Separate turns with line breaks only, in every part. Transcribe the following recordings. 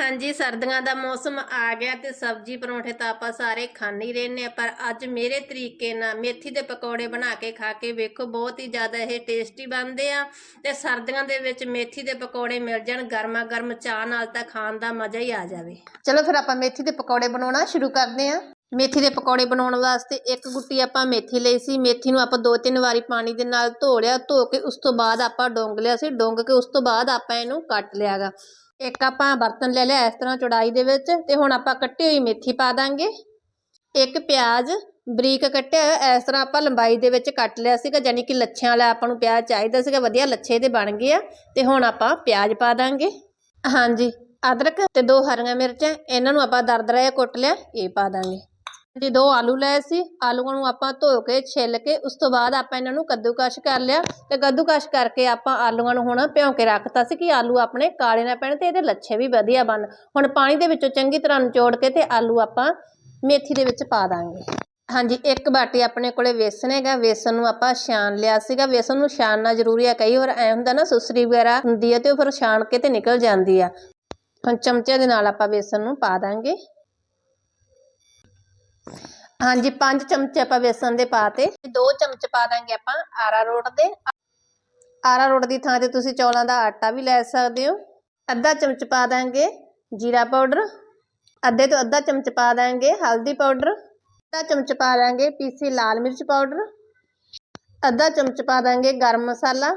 ਹਾਂਜੀ, ਸਰਦੀਆਂ ਦਾ ਮੌਸਮ ਆ ਗਿਆ ਤੇ ਸਬਜ਼ੀ ਪਰੌਂਠੇ ਤਾਂ ਆਪਾਂ ਸਾਰੇ ਖਾਣ ਹੀ ਰਹਿੰਦੇ ਆ ਪਰ ਅੱਜ ਮੇਰੇ ਤਰੀਕੇ ਨਾਲ ਮੇਥੀ ਦੇ ਪਕੌੜੇ ਬਣਾ ਕੇ ਖਾ ਕੇ ਵੇਖੋ, ਬਹੁਤ ਹੀ ਜ਼ਿਆਦਾ ਇਹ ਟੇਸਟੀ ਬਣਦੇ ਆ ਤੇ ਸਰਦੀਆਂ ਦੇ ਵਿੱਚ ਮੇਥੀ ਦੇ ਪਕੌੜੇ ਮਿਲ ਜਾਣ ਗਰਮਾ ਗਰਮ ਚਾਹ ਨਾਲ ਤਾਂ ਖਾਣ ਦਾ ਮਜ਼ਾ ਹੀ ਆ ਜਾਵੇ। ਚਲੋ ਫਿਰ ਆਪਾਂ ਮੇਥੀ ਦੇ ਪਕੌੜੇ ਬਣਾਉਣਾ ਸ਼ੁਰੂ ਕਰਦੇ ਆ ਮੇਥੀ ਦੇ ਪਕੌੜੇ ਬਣਾਉਣ ਵਾਸਤੇ ਇੱਕ ਗੁੱਟੀ ਆਪਾਂ ਮੇਥੀ ਲਈ ਸੀ। ਮੇਥੀ ਨੂੰ ਆਪਾਂ ਦੋ ਤਿੰਨ ਵਾਰੀ ਪਾਣੀ ਦੇ ਨਾਲ ਧੋ ਲਿਆ। ਧੋ ਕੇ ਉਸ ਤੋਂ ਬਾਅਦ ਆਪਾਂ ਡੋਂਗ ਲਿਆ ਸੀ। ਡੋਂਗ ਕੇ ਉਸ ਤੋਂ ਬਾਅਦ ਆਪਾਂ ਇਹਨੂੰ ਕੱਟ ਲਿਆਗਾ। ਇੱਕ ਆਪਾਂ ਬਰਤਨ ਲੈ ਲਿਆ ਇਸ ਤਰ੍ਹਾਂ ਚੌੜਾਈ ਦੇ ਵਿੱਚ ਤੇ ਹੁਣ ਆਪਾਂ ਕੱਟੀ ਹੋਈ ਮੇਥੀ ਪਾ ਦਾਂਗੇ। ਇੱਕ ਪਿਆਜ਼ ਬਰੀਕ ਕੱਟਿਆ ਹੋਇਆ, ਇਸ ਤਰ੍ਹਾਂ ਆਪਾਂ ਲੰਬਾਈ ਦੇ ਵਿੱਚ ਕੱਟ ਲਿਆ ਸੀਗਾ ਯਾਨੀ ਕਿ ਲੱਛਿਆਂ ਵਾਲਾ ਆਪਾਂ ਨੂੰ ਪਿਆਜ਼ ਚਾਹੀਦਾ ਸੀਗਾ, ਵਧੀਆ ਲੱਛੇ ਦੇ ਬਣ ਗਏ ਆ। ਤੇ ਹੁਣ ਆਪਾਂ ਪਿਆਜ਼ ਪਾ ਦਾਂਗੇ। ਹਾਂਜੀ, ਅਦਰਕ ਤੇ ਦੋ ਹਰੀਆਂ ਮਿਰਚਾਂ, ਇਹਨਾਂ ਨੂੰ ਆਪਾਂ ਦਰਦਰਾ ਜਿਹਾ ਕੁੱਟ ਲਿਆ, ਇਹ ਪਾ ਦਾਂਗੇ। ਜੀ ਦੋ ਆਲੂ ਲਏ ਸੀ, ਆਲੂਆਂ ਨੂੰ ਆਪਾਂ ਧੋ ਕੇ, ਛਿੱਲ ਕੇ, ਉਸ ਤੋਂ ਬਾਅਦ ਆਪਾਂ ਇਹਨਾਂ ਨੂੰ ਕੱਦੂਕਸ਼ ਕਰ ਲਿਆ ਤੇ ਕੱਦੂਕਸ਼ ਕਰਕੇ ਆਪਾਂ ਆਲੂਆਂ ਨੂੰ ਹੁਣ ਭਿਉਂ ਕੇ ਰੱਖਤਾ ਸੀ ਕਿ ਆਲੂ ਆਪਣੇ ਕਾਲੇ ਨਾ ਪੈਣ ਤੇ ਇਹਦੇ ਲੱਛੇ ਵੀ ਵਧੀਆ ਬਣ। ਹੁਣ ਪਾਣੀ ਦੇ ਵਿੱਚੋਂ ਚੰਗੀ ਤਰ੍ਹਾਂ ਨਿਚੋੜ ਕੇ ਤੇ ਆਲੂ ਆਪਾਂ ਮੇਥੀ ਦੇ ਵਿੱਚ ਪਾ ਦਾਂਗੇ। ਹਾਂਜੀ, ਇੱਕ ਬਾਟੀ ਆਪਣੇ ਕੋਲੇ ਵੇਸਣ ਹੈਗਾ, ਵੇਸਣ ਨੂੰ ਆਪਾਂ ਛਾਣ ਲਿਆ ਸੀਗਾ। ਵੇਸਣ ਨੂੰ ਛਾਣਨਾ ਜ਼ਰੂਰੀ ਹੈ ਕਈ ਵਾਰ ਐ ਹੁੰਦਾ ਨਾ, ਸੁਸਰੀ ਵਗੈਰਾ ਹੁੰਦੀ ਹੈ ਤੇ ਉਹ ਫਿਰ ਛਾਣ ਕੇ ਤੇ ਨਿਕਲ ਜਾਂਦੀ ਆ। ਹੁਣ ਚਮਚੇ ਦੇ ਨਾਲ ਆਪਾਂ ਵੇਸਣ ਨੂੰ ਪਾ ਦਾਂਗੇ। ਹਾਂਜੀ 5 ਚਮਚੇ ਆਪਾਂ ਵੇਸਣ ਦੇ ਪਾਤੇ 2 ਚਮਚ ਪਾ ਦਾਂਗੇ ਆਪਾਂ ਆਰਾ ਰੋਟ ਦੇ। ਆਰਾ ਰੋਟ ਦੀ ਥਾਂ ਤੇ ਤੁਸੀਂ ਚੌਲਾਂ ਦਾ ਆਟਾ ਵੀ ਲੈ ਸਕਦੇ ਹੋ। ਅੱਧਾ ਚਮਚ ਪਾ ਦਾਂਗੇ ਜੀਰਾ ਪਾਊਡਰ। ਅੱਧੇ ਤੋਂ ਅੱਧਾ ਚਮਚ ਪਾ ਦਾਂਗੇ ਹਲਦੀ ਪਾਊਡਰ। ਅੱਧਾ ਚਮਚ ਪਾ ਦਾਂਗੇ ਪੀਸੀ ਲਾਲ ਮਿਰਚ ਪਾਊਡਰ। ਅੱਧਾ ਚਮਚ ਪਾ ਦਾਂਗੇ ਗਰਮ ਮਸਾਲਾ।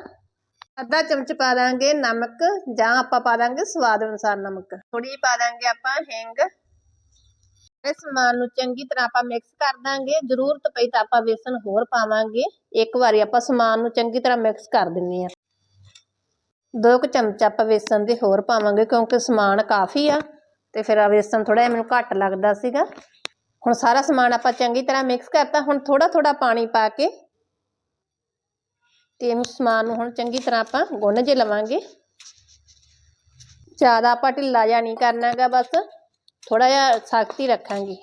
ਅੱਧਾ ਚਮਚ ਪਾ ਦਾਂਗੇ ਨਮਕ ਜਾਂ ਆਪਾਂ ਪਾ ਦਾਂਗੇ ਸਵਾਦ ਅਨੁਸਾਰ ਨਮਕ। ਥੋੜੀ ਪਾ ਦਾਂਗੇ ਆਪਾਂ ਹਿੰਗ। ਇਸ ਸਮਾਨ ਨੂੰ ਚੰਗੀ ਤਰ੍ਹਾਂ ਆਪਾਂ ਮਿਕਸ ਕਰ ਦਾਂਗੇ। ਜ਼ਰੂਰਤ ਪਈ ਤਾਂ ਆਪਾਂ ਵੇਸਣ ਹੋਰ ਪਾਵਾਂਗੇ। ਇੱਕ ਵਾਰੀ ਆਪਾਂ ਸਮਾਨ ਨੂੰ ਚੰਗੀ ਤਰ੍ਹਾਂ ਮਿਕਸ ਕਰ ਦਿੰਨੇ ਆ। ਦੋ ਕੁ ਚਮਚ ਆਪਾਂ ਵੇਸਣ ਦੇ ਹੋਰ ਪਾਵਾਂਗੇ ਕਿਉਂਕਿ ਸਮਾਨ ਕਾਫੀ ਆ ਤੇ ਫਿਰ ਆ ਵੇਸਣ ਥੋੜਾ ਮੈਨੂੰ ਘੱਟ ਲੱਗਦਾ ਸੀਗਾ। ਹੁਣ ਸਾਰਾ ਸਮਾਨ ਆਪਾਂ ਚੰਗੀ ਤਰ੍ਹਾਂ ਮਿਕਸ ਕਰਤਾ। ਹੁਣ ਥੋੜਾ ਥੋੜਾ ਪਾਣੀ ਪਾ ਕੇ ਤੇ ਇਹਨੂੰ ਸਮਾਨ ਨੂੰ ਹੁਣ ਚੰਗੀ ਤਰ੍ਹਾਂ ਆਪਾਂ ਗੁੰਨ ਜੇ ਲਵਾਂਗੇ। ਜ਼ਿਆਦਾ ਆਪਾਂ ਢਿੱਲਾ ਜਿਹਾ ਨਹੀਂ ਕਰਨਾਗਾ ਬਸ। ਥੋੜਾ ਜਿਹਾ ਸਖ਼ਤ ਹੀ ਰੱਖਾਂਗੀ।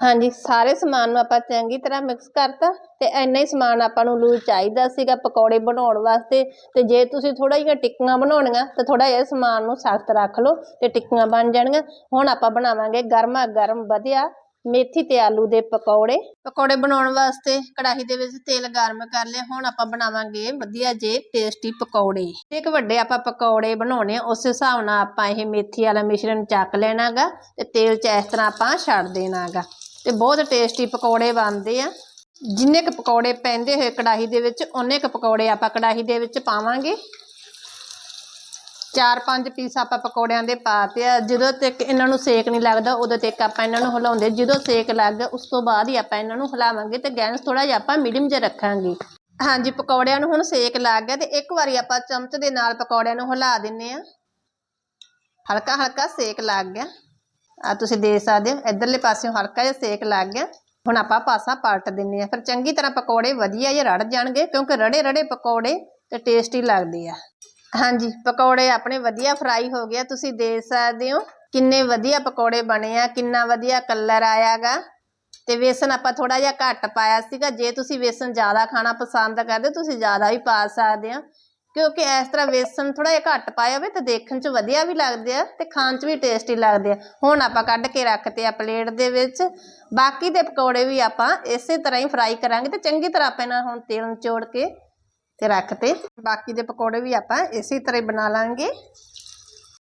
ਹਾਂਜੀ, ਸਾਰੇ ਸਮਾਨ ਨੂੰ ਆਪਾਂ ਚੰਗੀ ਤਰ੍ਹਾਂ ਮਿਕਸ ਕਰਤਾ ਤੇ ਇੰਨਾ ਹੀ ਸਮਾਨ ਆਪਾਂ ਨੂੰ ਲੂਜ ਚਾਹੀਦਾ ਸੀਗਾ ਪਕੌੜੇ ਬਣਾਉਣ ਵਾਸਤੇ ਤੇ ਜੇ ਤੁਸੀਂ ਥੋੜਾ ਜਿਹਾ ਟਿੱਕੀਆਂ ਬਣਾਉਣੀਆਂ ਤਾਂ ਥੋੜਾ ਜਿਹਾ ਸਮਾਨ ਨੂੰ ਸਖਤ ਰੱਖ ਲਓ ਤੇ ਟਿੱਕੀਆਂ ਬਣ ਜਾਣਗੀਆਂ। ਹੁਣ ਆਪਾਂ ਬਣਾਵਾਂਗੇ ਗਰਮਾ ਗਰਮ ਵਧੀਆ ਮੇਥੀ ਤੇ ਆਲੂ ਦੇ ਪਕੌੜੇ। ਪਕੌੜੇ ਬਣਾਉਣ ਵਾਸਤੇ ਕੜਾਹੀ ਦੇ ਵਿੱਚ ਤੇਲ ਗਰਮ ਕਰ ਲਿਆ। ਹੁਣ ਆਪਾਂ ਬਣਾਵਾਂਗੇ ਵਧੀਆ ਜੇ ਟੇਸਟੀ ਪਕੌੜੇ। ਇੱਕ ਵੱਡੇ ਆਪਾਂ ਪਕੌੜੇ ਬਣਾਉਣੇ ਆ, ਉਸ ਹਿਸਾਬ ਨਾਲ ਆਪਾਂ ਇਹ ਮੇਥੀ ਵਾਲਾ ਮਿਸ਼ਰਣ ਚੱਕ ਲੈਣਾਗਾ ਤੇ ਤੇਲ 'ਚ ਇਸ ਤਰ੍ਹਾਂ ਆਪਾਂ ਛੱਡ ਦੇਣਾਗਾ। ਤੇ ਬਹੁਤ ਟੇਸਟੀ ਪਕੌੜੇ ਬਣਦੇ ਆ। ਜਿੰਨੇ ਕ ਪਕੌੜੇ ਪੈਂਦੇ ਹੋਏ ਕੜਾਹੀ ਦੇ ਵਿੱਚ, ਉਹਨੇ ਕ ਪਕੌੜੇ ਆਪਾਂ ਕੜਾਹੀ ਦੇ ਵਿੱਚ ਪਾਵਾਂਗੇ। ਚਾਰ ਪੰਜ ਪੀਸ ਆਪਾਂ ਪਕੌੜਿਆਂ ਦੇ ਪਾਤੇ ਆ, ਜਦੋਂ ਤੱਕ ਇਹਨਾਂ ਨੂੰ ਸੇਕ ਨਹੀਂ ਲੱਗਦਾ, ਉਦੋਂ ਤੱਕ ਆਪਾਂ ਇਹਨਾਂ ਨੂੰ ਹਿਲਾਉਂਦੇ ਜਦੋਂ ਸੇਕ ਲੱਗ ਗਿਆ, ਉਸ ਤੋਂ ਬਾਅਦ ਹੀ ਆਪਾਂ ਇਹਨਾਂ ਨੂੰ ਹਿਲਾਵਾਂਗੇ ਤੇ ਗੈਸ ਥੋੜਾ ਜਿਹਾ ਆਪਾਂ ਮੀਡੀਅਮ ਜਿਹਾ ਰੱਖਾਂਗੇ। ਹਾਂਜੀ, ਪਕੌੜਿਆਂ ਨੂੰ ਹੁਣ ਸੇਕ ਲੱਗ ਗਿਆ ਤੇ ਇੱਕ ਵਾਰੀ ਆਪਾਂ ਚਮਚ ਦੇ ਨਾਲ ਪਕੌੜਿਆਂ ਨੂੰ ਹਿਲਾ ਦਿੰਨੇ ਆ। ਹਲਕਾ ਹਲਕਾ ਸੇਕ ਲੱਗ ਗਿਆ। ਆ ਤੁਸੀਂ ਦੇਖ ਸਕਦੇ ਹੋ, ਇਧਰਲੇ ਪਾਸਿਓਂ ਹਲਕਾ ਜਿਹਾ ਸੇਕ ਲੱਗ ਗਿਆ। ਹੁਣ ਆਪਾਂ ਪਾਸਾ ਪਲਟ ਦਿੰਨੇ ਆ। ਫਿਰ ਚੰਗੀ ਤਰ੍ਹਾਂ ਪਕੌੜੇ ਵਧੀਆ ਜਿਹਾ ਰੜ ਜਾਣਗੇ, ਕਿਉਂਕਿ ਰੜੇ ਰੜੇ ਪਕੌੜੇ ਤੇ ਟੇਸਟੀ ਲੱਗਦੇ ਆ। ਹਾਂਜੀ ਪਕੌੜੇ ਆਪਣੇ ਵਧੀਆ ਫਰਾਈ ਹੋ ਗਿਆ ਤੁਸੀਂ ਦੇਖ ਸਕਦੇ ਹੋ ਕਿੰਨੇ ਵਧੀਆ ਪਕੌੜੇ ਬਣੇ ਆ ਕਿੰਨਾ ਵਧੀਆ ਕਲਰ ਆਇਆਗਾ। ਤੇ ਵੇਸਣ ਆਪਾਂ ਥੋੜਾ ਜਿਹਾ ਘੱਟ ਪਾਇਆ ਸੀਗਾ ਜੇ ਤੁਸੀਂ ਵੇਸਣ ਜ਼ਿਆਦਾ ਖਾਣਾ ਪਸੰਦ ਕਰਦੇ ਹੋ, ਤੁਸੀਂ ਜ਼ਿਆਦਾ ਵੀ ਪਾ ਸਕਦੇ ਆ। ਕਿਉਂਕਿ ਇਸ ਤਰ੍ਹਾਂ ਵੇਸਣ ਥੋੜਾ ਜਿਹਾ ਘੱਟ ਪਾਇਆ ਹੋਵੇ ਤਾਂ ਦੇਖਣ 'ਚ ਵਧੀਆ ਵੀ ਲੱਗਦੇ ਆ ਤੇ ਖਾਣ 'ਚ ਵੀ ਟੇਸਟੀ ਲੱਗਦੇ ਆ। ਹੁਣ ਆਪਾਂ ਕੱਢ ਕੇ ਰੱਖਤੇ ਆ ਪਲੇਟ ਦੇ ਵਿੱਚ। ਬਾਕੀ ਦੇ ਪਕੌੜੇ ਵੀ ਆਪਾਂ ਇਸੇ ਤਰ੍ਹਾਂ ਹੀ ਫਰਾਈ ਕਰਾਂਗੇ ਤੇ ਚੰਗੀ ਤਰ੍ਹਾਂ ਆਪਾਂ ਇਹਨਾਂ ਹੁਣ ਤੇਲ ਨਿਚੋੜ ਕੇ ਤੇ ਰੱਖਤੇ ਬਾਕੀ ਦੇ ਪਕੌੜੇ ਵੀ ਆਪਾਂ ਇਸੇ ਤਰ੍ਹਾਂ ਹੀ ਬਣਾ ਲਾਂਗੇ।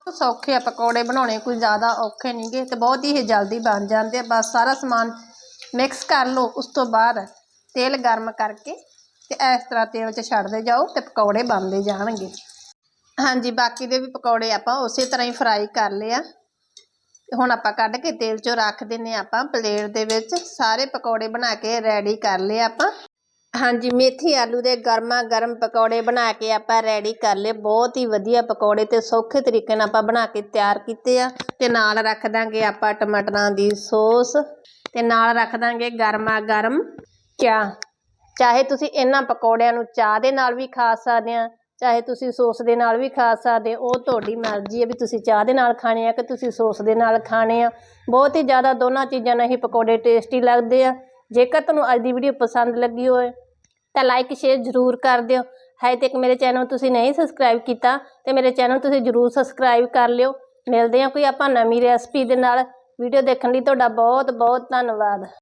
ਸੌਖੇ ਆ ਪਕੌੜੇ ਬਣਾਉਣੇ, ਕੋਈ ਜ਼ਿਆਦਾ ਔਖੇ ਨਹੀਂਗੇ ਤੇ ਬਹੁਤ ਹੀ ਜਲਦੀ ਬਣ ਜਾਂਦੇ ਆ। ਬਸ ਸਾਰਾ ਸਮਾਨ ਮਿਕਸ ਕਰ ਲਓ, ਉਸ ਤੋਂ ਬਾਅਦ ਤੇਲ ਗਰਮ ਕਰਕੇ ਤੇ ਇਸ ਤਰ੍ਹਾਂ ਤੇਲ 'ਚ ਛੱਡਦੇ ਜਾਓ ਤੇ ਪਕੌੜੇ ਬਣਦੇ ਜਾਣਗੇ। ਹਾਂਜੀ, ਬਾਕੀ ਦੇ ਵੀ ਪਕੌੜੇ ਆਪਾਂ ਉਸੇ ਤਰ੍ਹਾਂ ਹੀ ਫਰਾਈ ਕਰ ਲਿਆ ਤੇ ਹੁਣ ਆਪਾਂ ਕੱਢ ਕੇ ਤੇਲ 'ਚੋਂ ਰੱਖ ਦਿੰਨੇ ਆਪਾਂ। ਪਲੇਟ ਦੇ ਵਿੱਚ ਸਾਰੇ ਪਕੌੜੇ ਬਣਾ ਕੇ ਰੈਡੀ ਕਰ ਲਏ ਆਪਾਂ। ਹਾਂਜੀ, ਮੇਥੀ ਆਲੂ ਦੇ ਗਰਮਾ ਗਰਮ ਪਕੌੜੇ ਬਣਾ ਕੇ ਆਪਾਂ ਰੈਡੀ ਕਰ ਲਏ। ਬਹੁਤ ਹੀ ਵਧੀਆ ਪਕੌੜੇ ਤੇ ਸੌਖੇ ਤਰੀਕੇ ਨਾਲ ਆਪਾਂ ਬਣਾ ਕੇ ਤਿਆਰ ਕੀਤੇ ਆ। ਤੇ ਨਾਲ ਰੱਖ ਦਾਂਗੇ ਆਪਾਂ ਟਮਾਟਰਾਂ ਦੀ ਸੌਸ ਤੇ ਨਾਲ ਰੱਖ ਦਾਂਗੇ ਗਰਮਾ ਗਰਮ ਚਾਹ। ਚਾਹੇ ਤੁਸੀਂ ਇਹਨਾਂ ਪਕੌੜਿਆਂ ਨੂੰ ਚਾਹ ਦੇ ਨਾਲ ਵੀ ਖਾ ਸਕਦੇ ਆ, ਚਾਹੇ ਤੁਸੀਂ ਸੌਸ ਦੇ ਨਾਲ ਵੀ ਖਾ ਸਕਦੇ, ਉਹ ਤੁਹਾਡੀ ਮਰਜ਼ੀ ਹੈ ਵੀ ਤੁਸੀਂ ਚਾਹ ਦੇ ਨਾਲ ਖਾਣੇ ਆ ਕਿ ਤੁਸੀਂ ਸੌਸ ਦੇ ਨਾਲ ਖਾਣੇ ਆ। ਬਹੁਤ ਹੀ ਜ਼ਿਆਦਾ ਦੋਨਾਂ ਚੀਜ਼ਾਂ ਨਾਲ ਹੀ ਪਕੌੜੇ ਟੇਸਟੀ ਲੱਗਦੇ ਆ। ਜੇਕਰ ਤੁਹਾਨੂੰ ਅੱਜ ਦੀ ਵੀਡੀਓ ਪਸੰਦ ਲੱਗੀ ਹੋਵੇ ਤਾਂ ਲਾਈਕ ਸ਼ੇਅਰ ਜ਼ਰੂਰ ਕਰ ਦਿਓ। ਹਜੇ ਤੱਕ ਮੇਰੇ ਚੈਨਲ ਤੁਸੀਂ ਨਹੀਂ ਸਬਸਕ੍ਰਾਈਬ ਕੀਤਾ, ਤੇ ਮੇਰੇ ਚੈਨਲ ਤੁਸੀਂ ਜ਼ਰੂਰ ਸਬਸਕ੍ਰਾਈਬ ਕਰ ਲਿਓ। ਮਿਲਦੇ ਹਾਂ ਕੋਈ ਆਪਾਂ ਨਵੀਂ ਰੈਸਪੀ ਦੇ ਨਾਲ। ਵੀਡੀਓ ਦੇਖਣ ਲਈ ਤੁਹਾਡਾ ਬਹੁਤ ਬਹੁਤ ਧੰਨਵਾਦ।